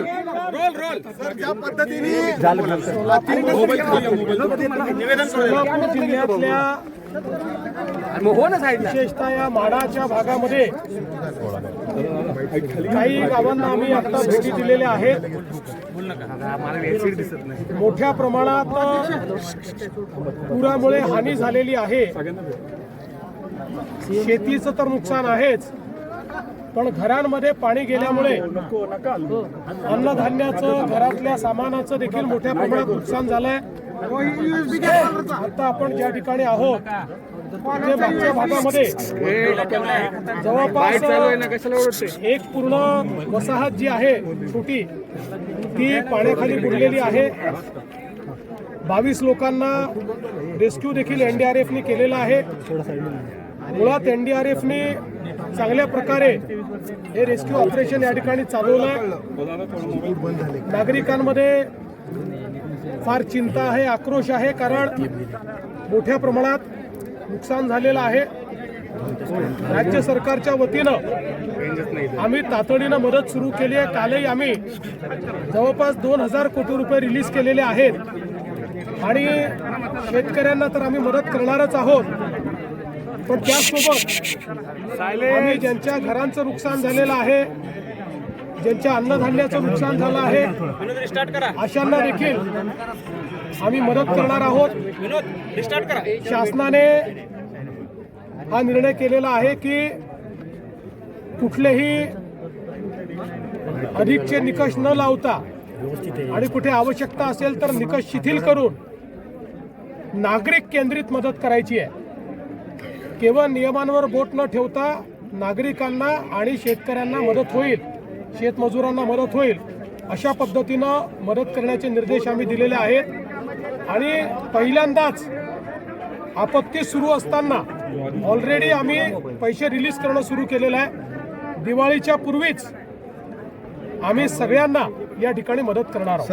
ज्या पद्धतीने सोलापूर जिल्ह्यातल्या विशेषतः या माडाच्या भागामध्ये काही गावांना आम्ही आता भेटी दिलेल्या आहेत. मोठ्या प्रमाणात पुरामुळे हानी झालेली आहे. शेतीचं तर नुकसान आहेच. पण घरांमध्ये पाणी गेल्यामुळे अन्नधान्याचं घरातल्या सामानाचं देखील मोठ्या प्रमाणात नुकसान झालंय. आता आपण ज्या ठिकाणी आहोत मागच्या भागामध्ये जवळपास एक पूर्ण वसाहत जी आहे छोटी ती पाण्याखाली बुडलेली आहे. बावीस लोकांना रेस्क्यू देखील एनडीआरएफने केलेला आहे. मुळात एनडीआरएफने चांगल्या प्रकारे हे रेस्क्यू ऑपरेशन या ठिकाणी चालवलं. नागरिकांमध्ये फार चिंता आहे आक्रोश आहे कारण मोठ्या प्रमाणात नुकसान झालेलं आहे. राज्य सरकारच्या वतीनं आम्ही तातडीनं मदत सुरू केली आहे. कालही आम्ही जवळपास दोन हजार कोटी रुपये रिलीज केलेले आहेत. आणि शेतकऱ्यांना तर आम्ही मदत करणारच आहोत. पण त्याचसोबत आम्ही ज्यांच्या घरांचं नुकसान झालेलं आहे ज्यांच्या अन्नधान्याचं नुकसान झालं आहे अशांना देखील आम्ही मदत करणार आहोत. शासनाने हा निर्णय केलेला आहे की कुठलेही अधिकचे निकष न लावता आणि कुठे आवश्यकता असेल तर निकष शिथिल करून नागरिक केंद्रित मदत करायची आहे. केवळ नियमांवर बोट न ठेवता नागरिकांना आणि शेतकऱ्यांना मदत होईल शेतमजुरांना मदत होईल अशा पद्धतीनं मदत करण्याचे निर्देश आम्ही दिलेले आहेत. आणि पहिल्यांदाच आपत्ती सुरू असताना ऑलरेडी आम्ही पैसे रिलीज करणं सुरू केलेलं आहे. दिवाळीच्या पूर्वीच आम्ही सगळ्यांना या ठिकाणी मदत करणार आहोत.